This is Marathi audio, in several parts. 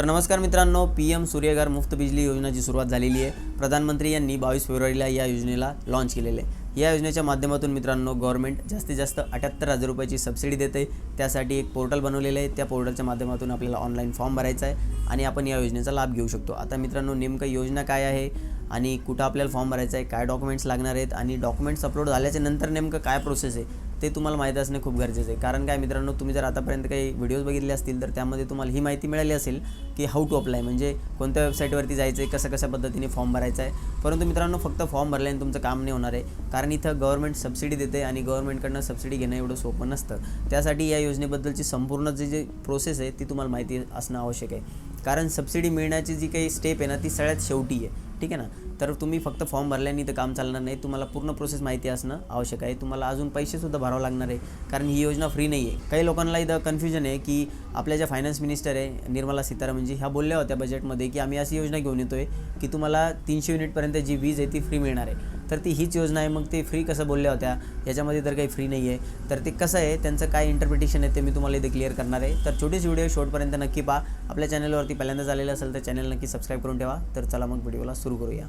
तर नमस्कार मित्रांनो पी एम सूर्यघर मुफ्त बिजली योजनेची सुरुवात झालेली आहे. प्रधानमंत्री यांनी बावीस फेब्रुवारीला या योजनेला लॉन्च केलेले आहे. या योजनेच्या माध्यमातून मित्रांनो गव्हर्नमेंट जास्तीत जास्त अठ्याहत्तर हजार रुपयाची सबसिडी देते त्यासाठी एक पोर्टल बनवलेलं आहे. त्या पोर्टलच्या माध्यमातून आपल्याला ऑनलाईन फॉर्म भरायचा आहे आणि आपण या योजनेचा लाभ घेऊ शकतो. आता मित्रांनो नेमकं योजना काय आहे आणि कुठं आपल्याला फॉर्म भरायचा आहे काय डॉक्युमेंट्स लागणार आहेत आणि डॉक्युमेंट्स अपलोड झाल्याच्यानंतर नेमकं काय प्रोसेस आहे ते तुम्हाला माहीत असणे खूप गरजेचं आहे. कारण काय मित्रांनो तुम्ही जर आतापर्यंत काही व्हिडिओज बघितले असतील तर त्यामध्ये तुम्हाला ही माहिती मिळाली असेल की हाऊ टू अप्लाय म्हणजे कोणत्या वेबसाईटवरती जायचं आहे कसं कशा पद्धतीने फॉर्म भरायचा आहे. परंतु मित्रांनो फक्त फॉर्म भरल्याने तुमचं काम नाही होणार आहे. कारण इथं गव्हर्नमेंट सबसिडी देते आणि गव्हर्नमेंटकडनं सबसिडी घेणं एवढं सोपं नसतं. त्यासाठी या योजनेबद्दलची संपूर्ण जी जी प्रोसेस आहे ती तुम्हाला माहिती असणं आवश्यक आहे. कारण सबसिडी मिळण्याची जी काही स्टेप आहे ना ती सगळ्यात शेवटी आहे. ठीक आहे ना? तर तुम्ही फक्त फॉर्म भरल्याने तर काम चालणार नाही. तुम्हाला पूर्ण प्रोसेस माहिती असणं आवश्यक आहे. तुम्हाला अजून पैसेसुद्धा भरावं लागणार आहे. कारण ही योजना फ्री नाही आहे. काही लोकांना इथं कन्फ्युजन आहे की आपल्या ज्या फायनान्स मिनिस्टर आहे निर्मला सीतारामनजी ह्या बोलल्या होत्या बजेटमध्ये की आम्ही अशी योजना घेऊन येतो आहे की तुम्हाला तीनशे युनिटपर्यंत जी वीज आहे ती फ्री मिळणार आहे. तर ती हीच योजना आहे. मग ते फ्री कसं बोलल्या होत्या? याच्यामध्ये तर काही फ्री नाही आहे तर ते कसं आहे? त्यांचं काय इंटरप्रिटेशन आहे ते मी तुम्हाला इथे क्लिअर करणार आहे. तर छोटीच व्हिडिओ शॉर्टपर्यंत नक्की पहा. आपल्या चॅनलवरती पहिल्यांदा झालेलं असेल तर चॅनल नक्की सबस्क्राईब करून ठेवा. तर चला मग व्हिडिओला सुरू करूया.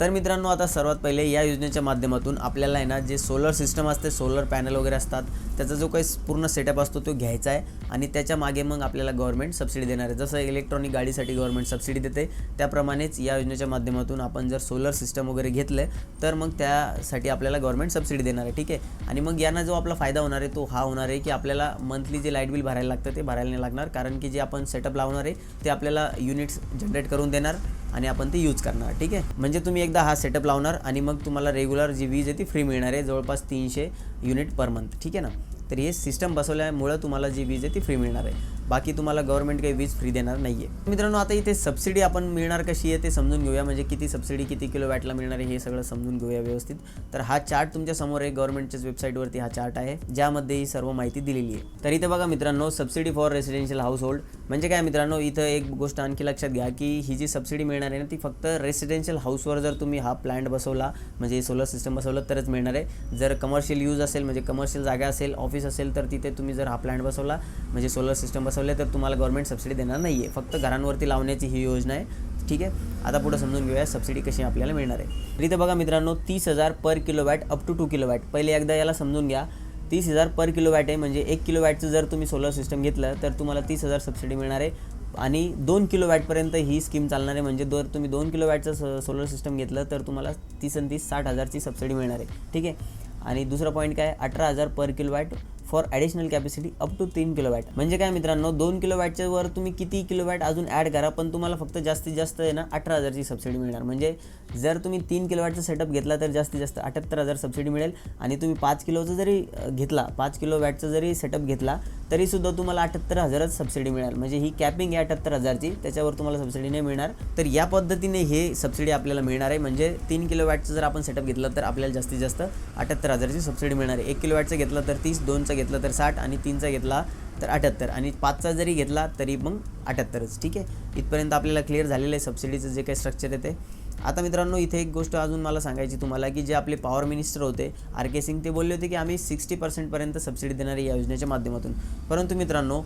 तर मित्रांनो आता सर्वात पहिले या योजनेच्या माध्यमातून आपल्याला आहे ना जे सोलर सिस्टम असते सोलर पॅनल वगैरे असतात त्याचा जो काही पूर्ण सेटअप असतो तो घ्यायचा आहे. आणि त्याच्यामागे मग आपल्याला गव्हर्नमेंट सबसिडी देणार आहे. जसं इलेक्ट्रॉनिक गाडीसाठी गव्हर्नमेंट सबसिडी देते त्याप्रमाणेच या योजनेच्या माध्यमातून आपण जर सोलर सिस्टम वगैरे घेतलं तर मग त्यासाठी आपल्याला गव्हर्नमेंट सबसिडी देणार आहे. ठीक आहे? आणि मग यांना जो आपला फायदा होणार आहे तो हा होणार आहे की आपल्याला मंथली जे लाइट बिल भरायला लागतं ते भरायला नाही लागणार. कारण की जे आपण सेटअप लावणार आहे ते आपल्याला युनिट्स जनरेट करून देणार. आणि आपण ते यूज करणार ठीक आहे? म्हणजे तुम्ही एकदा हा सेटअप लावणार आणि मग तुम्हाला रेग्युलर जी वीज आहे ती फ्री मिळणार आहे जवळपास तीनशे युनिट पर मंथ ठीक आहे ना? तर हे सिस्टम बसवल्यामुळं तुम्हाला जी वीज आहे ती फ्री मिळणार आहे. बाकी तुम्हाला गव्हर्नमेंट काही वीज फ्री देणार नाही आहे मित्रांनो आता इथे सबसिडी आपण मिळणार कशी आहे ते समजून घेऊया. म्हणजे किती सबसिडी किती किलो वॅटला मिळणार आहे हे सगळं समजून घेऊया व्यवस्थित. तर हा चार्ट तुमच्यासमोर आहे. गव्हर्नमेंटच्याच वेबसाईटवरती हा चार्ट आहे. ज्यामध्ये ही सर्व माहिती दिलेली आहे. तर इथे बघा मित्रांनो subsidy for residential house hold म्हणजे काय मित्रांनो इथं एक गोष्ट आणखी लक्षात घ्या की ही जी सबसिडी मिळणार आहे ना ती फक्त रेसिडेन्शियल हाऊसवर जर तुम्ही हा प्लॅन्ट बसवला म्हणजे सोलर सिस्टम बसवलं तरच मिळणार आहे. जर कमर्शियल यूज असेल म्हणजे कमर्शियल जागा असेल ऑफिस असेल तर तिथे तुम्ही जर हा प्लॅन्ट बसवला म्हणजे सोलर सिस्टम बसवला तर तुम्हाला गव्हर्नमेंट सबसिडी देणार नाही आहे फक्त घरांवरती लावण्याची ही योजना आहे. ठीक आहे? आता पुढे समजून घेऊया सबसिडी कशी आपल्याला मिळणार आहे. तर इथे बघा मित्रांनो तीस हजार per kilowatt up to two kilowatt पहिले एकदा याला समजून घ्या. तीस हजार पर किलो वॅट आहे म्हणजे एक किलो वॅटचं जर तुम्ही सोलर सिस्टम घेतलं तर तुम्हाला तीस हजार सबसिडी मिळणार आहे. आणि दोन किलो वॅटपर्यंत ही स्कीम चालणार आहे म्हणजे जर तुम्ही दोन किलो वॅटचं सोलर सिस्टम घेतलं तर तुम्हाला तीस आणि तीस साठ हजारची सबसिडी मिळणार आहे. ठीक आहे? आणि दुसरा पॉईंट काय? अठरा हजार per kilowatt for additional capacity up to तीन किलो वॅट म्हणजे काय मित्रांनो दोन किलो वॅटच्या वर तुम्ही किती किलो वॅट अजून ॲड करा पण तुम्हाला फक्त जास्तीत जास्त आहे ना अठरा हजारची सबसिडी मिळणार. म्हणजे जर तुम्ही तीन किलो वॅटचा सेटअप घेतला तर जास्तीत जास्त अठ्याहत्तर हजार सबसिडी मिळेल. आणि तुम्ही पाच किलोचं जरी घेतला पाच किलो वॅटचा जरी सेटअप घेतला तरीसुद्धा तुम्हाला अठ्याहत्तर हजारच सबसिडी मिळेल. म्हणजे ही कॅपिंग आहे अठ्याहत्तर हजारची त्याच्यावर तुम्हाला सबसिडी नाही मिळणार. तर या पद्धतीने हे सबसिडी आपल्याला मिळणार आहे. म्हणजे तीन किलो वॅटचं जर आपण सेटअप घेतलं तर आपल्याला जास्तीत जास्त अठ्याहत्तर हजारची सबसिडी मिळणार आहे. एक किलो वॅटचं घेतलं तर तीस दोनचा घेतलं तर साठ आणि तीनचा घेतला तर अठ्याहत्तर. आणि पाचचा जरी घेतला तरी मग अठ्याहत्तरच ठीक आहे? इथपर्यंत आपल्याला क्लिअर झालेलं आहे सबसिडीचं जे काही स्ट्रक्चर आहे ते. आता मित्रांनो इथे एक गोष्ट अजून मला सांगायची तुम्हाला की जे आपले पॉवर मिनिस्टर होते आर के सिंग ते बोलले होते की आम्ही सिक्स्टी पर्सेंटपर्यंत सबसिडी देणार या योजनेच्या माध्यमातून. परंतु मित्रांनो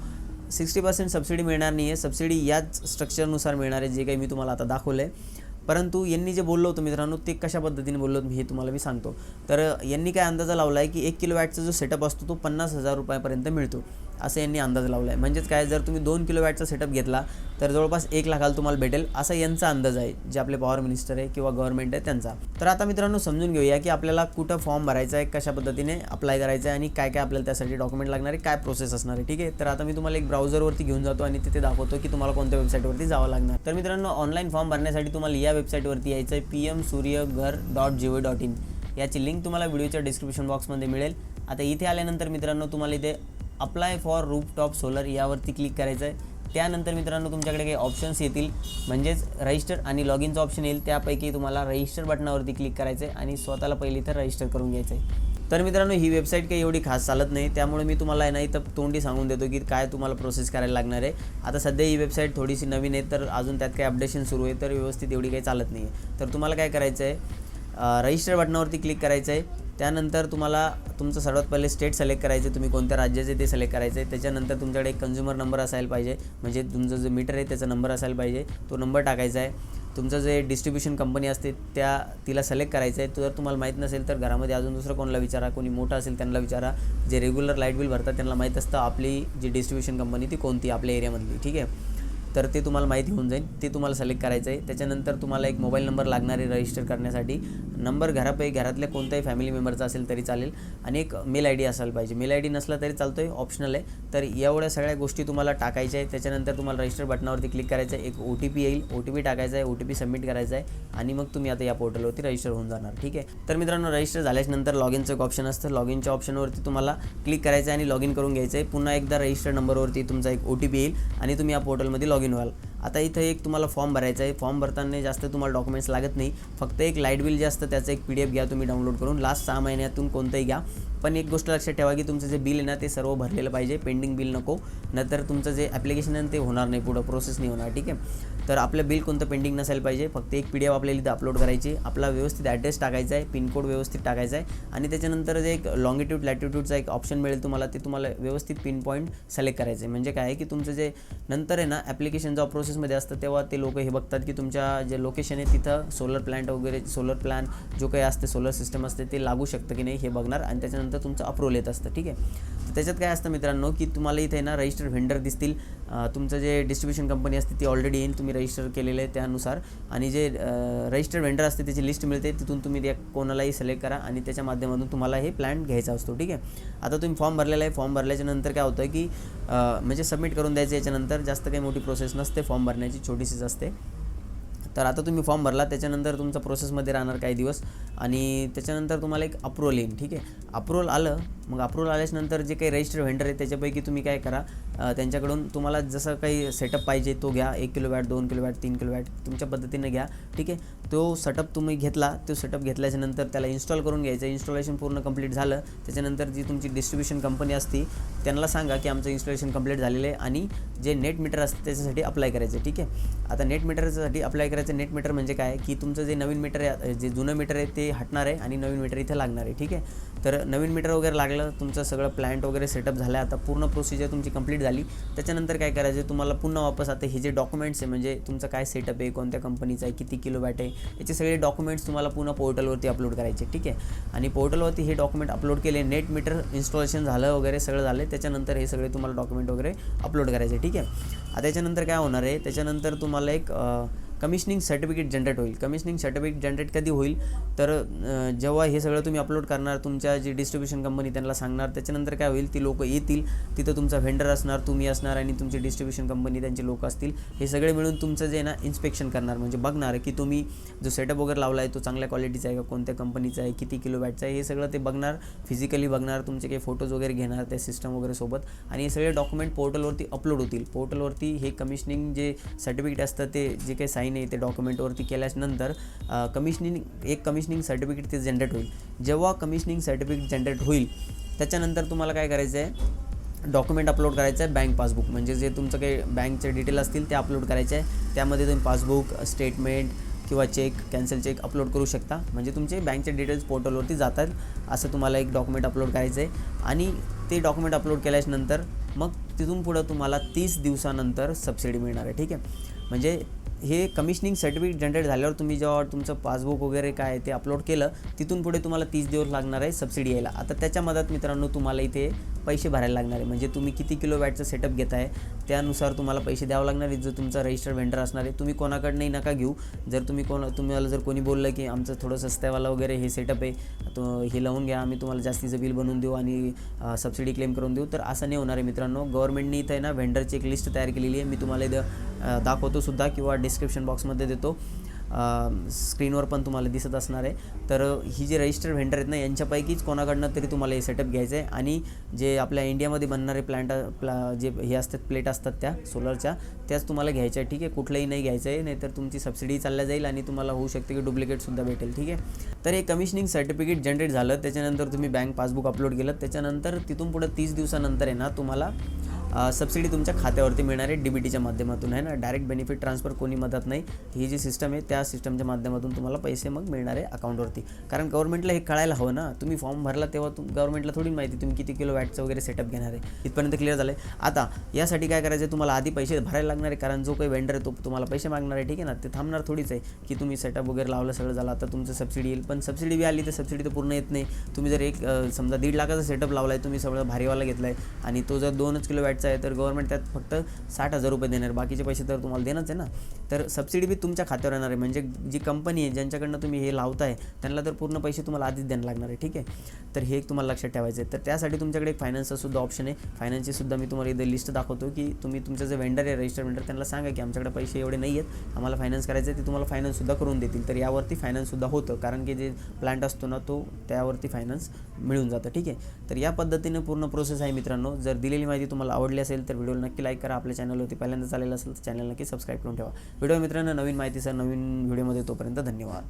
सिक्स्टी पर्सेंट सबसिडी मिळणार नाही आहे सबसिडी याच स्ट्रक्चरनुसार मिळणार आहे जे काही मी तुम्हाला आता दाखवलं आहे परंतु यांनी जे बोललो होतं मित्रांनो ते कशा पद्धतीने बोललो होतं हे तुम्हाला मी सांगतो. तर यांनी काय अंदाजा लावला आहे की एक किलो वॅटचा जो सेटअप असतो तो पन्नास हजार रुपयापर्यंत मिळतो. असं यांनी अंदाज लावला आहे म्हणजेच काय जर तुम्ही दोन किलो वॅटचा सेटअप घेतला तर जवळपास एक लाखाला तुम्हाला भेटेल असा यांचा अंदाज आहे जे आपले पॉवर मिनिस्टर आहे किंवा गव्हर्नमेंट आहे त्यांचा. तर आता मित्रांनो समजून घेऊया की आपल्याला कुठं फॉर्म भरायचा आहे कशा पद्धतीने अप्लाय करायचं आहे आणि काय काय आपल्याला त्यासाठी डॉक्युमेंट लागणार आहे काय प्रोसेस असणार आहे ठीक आहे? तर आता मी तुम्हाला एक ब्राउझरवरती घेऊन जातो आणि तिथे दाखवतो की तुम्हाला कोणत्या वेबसाईटवरती जावं लागणार. तर मित्रांनो ऑनलाईन फॉर्म भरण्यासाठी तुम्हाला या वेबसाईटवरती यायचं आहे P M Surya Ghar dot G O dot in याची लिंक तुम्हाला व्हिडिओच्या डिस्क्रिप्शन बॉक्समध्ये मिळेल. आता इथे आल्यानंतर मित्रांनो तुम्हाला इथे apply for rooftop solar यावरती क्लिक करायचं आहे. त्यानंतर मित्रांनो तुमच्याकडे काही ऑप्शन्स येतील. म्हणजेच रजिस्टर आणि लॉग इनचं ऑप्शन येईल. त्यापैकी तुम्हाला रजिस्टर बटनावरती क्लिक करायचं आहे आणि स्वतःला पहिली तर रजिस्टर करून घ्यायचं आहे तर मित्रांनो ही वेबसाईट काही एवढी खास चालत नाही. त्यामुळे मी तुम्हाला आहे ना इथं तोंडी सांगून देतो की काय तुम्हाला प्रोसेस करायला लागणार आहे. आता सध्या ही वेबसाईट थोडीशी नवीन आहे तर अजून त्यात काही अपडेशन सुरू आहे तर व्यवस्थित एवढी काही चालत नाही आहे तर तुम्हाला काय करायचं आहे रजिस्टर बटनावरती क्लिक करायचं आहे त्यानंतर तुम्हाला तुमचं सर्वात पहिले स्टेट सिलेक्ट करायचं तुम्ही कोणत्या राज्याचे ते सिलेक्ट करायचं आहे त्याच्यानंतर तुमच्याकडे एक कन्झ्युमर नंबर असायला पाहिजे म्हणजे तुमचं जो मीटर आहे त्याचा नंबर असायला पाहिजे तो नंबर टाकायचा आहे. तुमचं जे डिस्ट्रीब्युशन कंपनी असते त्या तिला सिलेक्ट करायचं आहे. जर तुम्हाला माहीत नसेल तर घरामध्ये अजून दुसरं कोणाला विचारा कोणी मोठं असेल त्यांना विचारा. जे रेग्युलर लाइट बिल भरतात त्यांना माहीत असतं आपली जी डिस्ट्रीब्युशन कंपनी ती कोणती आपल्या एरियामधली ठीक आहे? तर ते तुम्हाला माहिती होऊन जाईल. ते तुम्हाला सिलेक्ट करायचं आहे. त्याच्यानंतर तुम्हाला एक मोबाईल नंबर लागणार आहे रजिस्टर करण्यासाठी नंबर घरापैकी घरातल्या कोणत्याही फॅमिली मेंबरचा असेल तरी चालेल. आणि एक मेल आय डी असायला पाहिजे. मेल आय डी नसला तरी चालतो आहे ऑप्शनल आहे. तर एवढ्या सगळ्या गोष्टी तुम्हाला टाकायच्या आहे त्याच्यानंतर तुम्हाला रजिस्टर बटनावरती क्लिक करायचं आहे. एक ओ टी पी येईल. ओ टी पी टाकायचा आहे. ओ टी पी सबमिट करायचा आहे. आणि मग तुम्ही आता या पोर्टलवरती रजिस्टर होऊन जाणार. ठीक आहे? तर मित्रांनो रजिस्टर झाल्याच्यानंतर लॉग इनचं एक ऑप्शन असतं. लॉग इनच्या ऑप्शनवरती तुम्हाला क्लिक करायचं आहे आणि लॉग इन करून घ्यायचं आहे. पुन्हा एकदा रजिस्टर नंबरवरती तुमचा एक ओ टी पी येईल. आणि तुम्ही या पोर्टलमध्ये लॉग इन व्हाल. आता इथं एक तुम्हाला फॉर्म भरायचा आहे. फॉर्म भरताना जास्त तुम्हाला डॉक्युमेंट्स लागत नाही. फक्त एक लाइट बिल जे असतं त्याचं एक पी डी एफ घ्या तुम्ही डाउनलोड करून. लास्ट सहा महिन्यातून कोणतंही घ्या. पण एक गोष्ट लक्षात ठेवा की तुमचं जे बिल आहे ना ते सर्व भरलेलं पाहिजे. पेंडिंग बिल नको. नंतर तुमचं जे ॲप्लिकेशन आहे ते होणार नाही. पुढं प्रोसेस नाही होणार. ठीक आहे? तर आपलं बिल कोणतं पेंडिंग नसायला पाहिजे फक्त एक पी डी एफ आपल्याला इथं अपलोड करायची आपला व्यवस्थित ॲड्रेस टाकायचा आहे पिनकोड व्यवस्थित टाकायचा आहे. आणि त्याच्यानंतर जे एक लॉंगिट्यूड लॅटिट्यूडचा एक ऑप्शन मिळेल तुम्हाला ते तुम्हाला व्यवस्थित पिन पॉईंट सिलेक्ट करायचं आहे. म्हणजे काय आहे की तुमचं जे नंतर आहे ना ॲप्लिकेशन जेव्हा प्रोसेसमध्ये असतं तेव्हा ते लोक हे बघतात की तुमच्या जे लोकेशन आहे तिथं सोलर प्लॅन्ट वगैरे सोलर प्लॅन जो काही असते सोलर सिस्टम असते ते लागू शकतं की नाही हे बघणार. आणि त्याच्यानंतर तुमचं अप्रूव्हल येत असतं ठीक आहे? तर त्याच्यात काय असतं मित्रांनो की तुम्हाला इथे ना रजिस्टर व्हेंडर दिसतील. तुमचं जे डिस्ट्रीब्युशन कंपनी असते ती ऑलरेडी येईल तुम्ही रजिस्टर केलेलं आहे त्यानुसार. आणि जे रजिस्टर व्हेंडर असते त्याची लिस्ट मिळते तिथून तुम्ही त्या कोणालाही सिलेक्ट करा आणि त्याच्या माध्यमातून तुम्हाला हे प्लॅन घ्यायचा असतो ठीक आहे? आता तुम्ही फॉर्म भरलेला आहे फॉर्म भरल्याच्या नंतर काय होतं की म्हणजे सबमिट करून द्यायचं याच्यानंतर जास्त काही मोठी प्रोसेस नसते फॉर्म भरण्याची छोटीशीच असते. तर आता तुम्ही फॉर्म भरला त्याच्यानंतर तुमचा प्रोसेसमध्ये राहणार काही दिवस आणि त्याच्यानंतर तुम्हाला एक अप्रुवल येईल ठीक आहे? अप्रुवल आलं मग अप्रुवल आल्याच्यानंतर जे काही रजिस्टर व्हेंडर आहे त्याच्यापैकी तुम्ही काय करा त्यांच्याकडून तुम्हाला जसं काही सेटअप पाहिजे तो घ्या. एक किलो वॅट दोन किलो वॅट तीन किलो वॅट तुमच्या पद्धतीने घ्या. ठीक आहे? तो सेटअप तुम्ही घेतला. तो सेटअप घेतल्याच्यानंतर त्याला इन्स्टॉल करून घ्यायचं. इन्स्टॉलेशन पूर्ण कंप्लीट झालं. त्याच्यानंतर जी तुमची डिस्ट्रीब्युशन कंपनी असती त्यांना सांगा की आमचं इन्स्टॉलेशन कंप्लीट झालेलं आहे आणि जे नेट मीटर असतं त्याच्यासाठी अप्लाय करायचं आहे. ठीक आहे? आता नेट मीटरसाठी अप्लाय करायचं नेट मीटर म्हणजे काय? की तुमचं जे नवीन मीटर आहे जे जुनं मीटर आहे ते हटणार आहे आणि नवीन मीटर इथे लागणार आहे. ठीक आहे? तर नवीन मीटर वगैरे लागलं तुमचं सगळं प्लॅन्ट वगैरे सेटअप झालं आता पूर्ण प्रोसिजर तुमची कंप्लीट झाली. त्याच्यानंतर काय करायचं तुम्हाला पुन्हा वापस आता हे जे डॉक्युमेंट्स आहे म्हणजे तुमचं काय सेटअप आहे कोणत्या कंपनीचं आहे किती किलो बॅट आहे याचे सगळे डॉक्युमेंट्स तुम्हाला पुन्हा पोर्टलवरती अपलोड करायचे ठीक आहे? आणि पोर्टलवरती हे डॉक्युमेंट अपलोड केले नेट मीटर इन्स्टॉलेशन झालं वगैरे सगळं झालं त्याच्यानंतर हे सगळे तुम्हाला डॉक्युमेंट वगैरे अपलोड करायचे ठीक आहे? आता त्याच्यानंतर काय होणार आहे त्याच्यानंतर तुम्हाला एक कमिशनिंग सर्टिफिकेट जनरेट होईल. कमिशनिंग सर्टिफिकेट जनरेट कधी होईल? तर जेव्हा हे सगळं तुम्ही अपलोड करणार तुमच्या जी डिस्ट्रीब्युशन कंपनी त्यांना सांगणार त्याच्यानंतर काय होईल? ती लोक येतील तिथं तुमचा व्हेंडर असणार तुम्ही असणार आणि तुमची डिस्ट्रीब्युशन कंपनी त्यांचे लोक असतील. हे सगळे मिळून तुमचं जे ना इन्स्पेक्शन करणार. म्हणजे बघणार की तुम्ही जो सेटअप वगैरे लावला आहे तो चांगल्या क्वालिटीचा आहे का कोणत्या कंपनीचा आहे किती किलो वॅटचा आहे हे सगळं ते बघणार. फिजिकली बघणार तुमचे काही फोटोज वगैरे घेणार त्या सिस्टम वगैरे सोबत. आणि हे सगळे डॉक्युमेंट पोर्टलवरती अपलोड होतील. पोर्टलवरती हे कमिशनिंग जे सर्टिफिकेट असतं ते जे काही साईन आहे ते डॉक्युमेंटवरती केल्यानंतर कमिशनिंग एक कमिशनिंग सर्टिफिकेट ते जनरेट होईल. जेव्हा कमिशनिंग सर्टिफिकेट जनरेट होईल त्याच्यानंतर तुम्हाला काय करायचं आहे डॉक्युमेंट अपलोड करायचं आहे बँक पासबुक म्हणजे जे तुमचं काही बँकचे डिटेल असतील ते अपलोड करायचे आहे त्यामध्ये तुम्ही पासबुक स्टेटमेंट किंवा चेक कॅन्सल चेक अपलोड करू शकता. म्हणजे तुमचे बँकचे डिटेल्स पोर्टलवरती जातात असं तुम्हाला एक डॉक्युमेंट अपलोड करायचं आहे आणि ते डॉक्युमेंट अपलोड केल्याच्यानंतर मग तिथून पुढं तुम्हाला तीस दिवसानंतर सबसिडी मिळणार आहे. ठीक आहे? म्हणजे हे कमिशनिंग सर्टिफिकेट जनरेट झाल्यावर तुम्ही जेव्हा तुमचं पासबुक वगैरे काय आहे ते अपलोड केलं तिथून पुढे तुम्हाला तीस दिवस लागणार आहे सबसिडी यायला. आता त्याच्या मदत मित्रांनो तुम्हाला इथे पैसे भरायला लागणार आहे. म्हणजे तुम्ही किती किलो वॅटचं सेटअप घेत आहे त्यानुसार तुम्हाला पैसे द्यावं लागणार आहे. जर तुमचा रजिस्टर व्हेंडर असणार आहे तुम्ही कोणाकडनंही नका घेऊ. जर तुम्ही कोण तुम्हाला जर कोणी बोललं की आमचं थोडं सस्त्यावाला वगैरे हे सेटअप आहे तो हे लावून घ्या आम्ही तुम्हाला जास्तीचं बिल बनवून देऊ आणि सबसिडी क्लेम करून देऊ. तर असं नाही होणार आहे मित्रांनो. गव्हर्नमेंटनी इथं आहे ना व्हेंडरची एक लिस्ट तयार केलेली आहे. मी तुम्हाला इथं दाखवतो सुद्धा किंवा डिस्क्रिप्शन बॉक्समध्ये देतो. स्क्रीनवर पण तुम्हाला दिसत असणार आहे. तर ही जी रजिस्टर व्हेंडर आहेत ना यांच्यापैकीच कोणाकडनं तरी तुम्हाला हे सेटअप घ्यायचं आहे आणि जे आपल्या इंडियामध्ये बनणारे प्लांट प्ला जे हे असतात प्लेट असतात त्या सोलरच्या त्याच तुम्हाला घ्यायच्या आहे ठीक आहे कुठलंही नाही घ्यायचं आहे नाहीतर तुमची सबसिडी चालल्या जाईल आणि तुम्हाला होऊ शकते की डुप्लिकेटसुद्धा भेटेल. ठीक आहे? तर हे कमिशनिंग सर्टिफिकेट जनरेट झालं. त्याच्यानंतर तुम्ही बँक पासबुक अपलोड केलं. त्याच्यानंतर तिथून पुढं तीस दिवसानंतर आहे ना तुम्हाला सबसिडी तुमच्या खात्यावरती मिळणार आहे डी बी टीच्या माध्यमातून आहे ना? डायरेक्ट बेनिफिट ट्रान्सफर कोणी मदत नाही. ही जी सिस्टम आहे त्या सिस्टमच्या माध्यमातून तुम्हाला पैसे मग मिळणार आहे अकाउंटवरती कारण गव्हर्नमेंटला हे कळायला हवं ना? तुम्ही फॉर्म भरला तेव्हा तुम गव्हर्नमेंटला थोडी माहिती तुम्ही किती किलो वॅटचं वगैरे सेटअप घेणार आहे. इथपर्यंत क्लिअर झालं आहे आता यासाठी काय करायचं आहे तुम्हाला आधी पैसे भरायला लागणार आहे कारण जो काही वेंडर आहे तो तुम्हाला पैसे मागणार आहे ठीक आहे ना? ते थांबणार थोडीच आहे की तुम्ही सेटअप वगैरे लावलं सगळं झालं. आता तुमचं सबसिडी येईल पण सबसिडी बी आली तर सबसिडी तर पूर्ण येत नाही. तुम्ही जर एक समजा दीड लाखाचा सेटअप लावला आहे तुम्ही सगळं भारीवाला घेतला आहे आणि तो जर दोनच किलो वॅट वॅटचा आहे तर गव्हर्नमेंट त्यात फक्त साठ हजार रुपये देणार. बाकीचे पैसे तर तुम्हाला देणंच आहे ना. तर सबसिडी बी तुमच्या खात्यावर येणार आहे. म्हणजे जी कंपनी आहे ज्यांच्याकडनं तुम्ही हे लावताय त्यांना तर पूर्ण पैसे तुम्हाला आधीच द्यायला लागणार आहे ठीक आहे? तर हे एक तुम्हाला लक्षात ठेवायचं आहे. तर त्यासाठी तुमच्याकडे एक फायनान्सचा सुद्धा ऑप्शन आहे. फायनान्सची सुद्धा मी तुम्हाला इथं लिस्ट दाखवतो की तुम्ही तुमचं जे वेंडर आहे रजिस्टर वेंडर त्यांना सांगा की आमच्याकडे पैसे एवढे नाही आहेत. आम्हाला फायनान्स करायचं आहे ते तुम्हाला फायनान्ससुद्धा करून देतील. तर यावरती फायनान्ससुद्धा होतं. कारण की जे प्लांट असतो ना तो त्यावरती फायनान्स मिळून जातं ठीक आहे? तर या पद्धतीने पूर्ण प्रोसेस आहे मित्रांनो. जर दिलेली माहिती तुम्हाला आवडली असेल तर व्हिडिओला नक्की लाईक करा. आपल्या चॅनलवरती पहिल्यांदा चालेल असेल तर चॅनल नक्की सबस्क्राईब करून ठेवा. व्हिडिओ मित्रांनो नवीन माहितीसह नवीन व्हिडिओमध्ये तोपर्यंत धन्यवाद.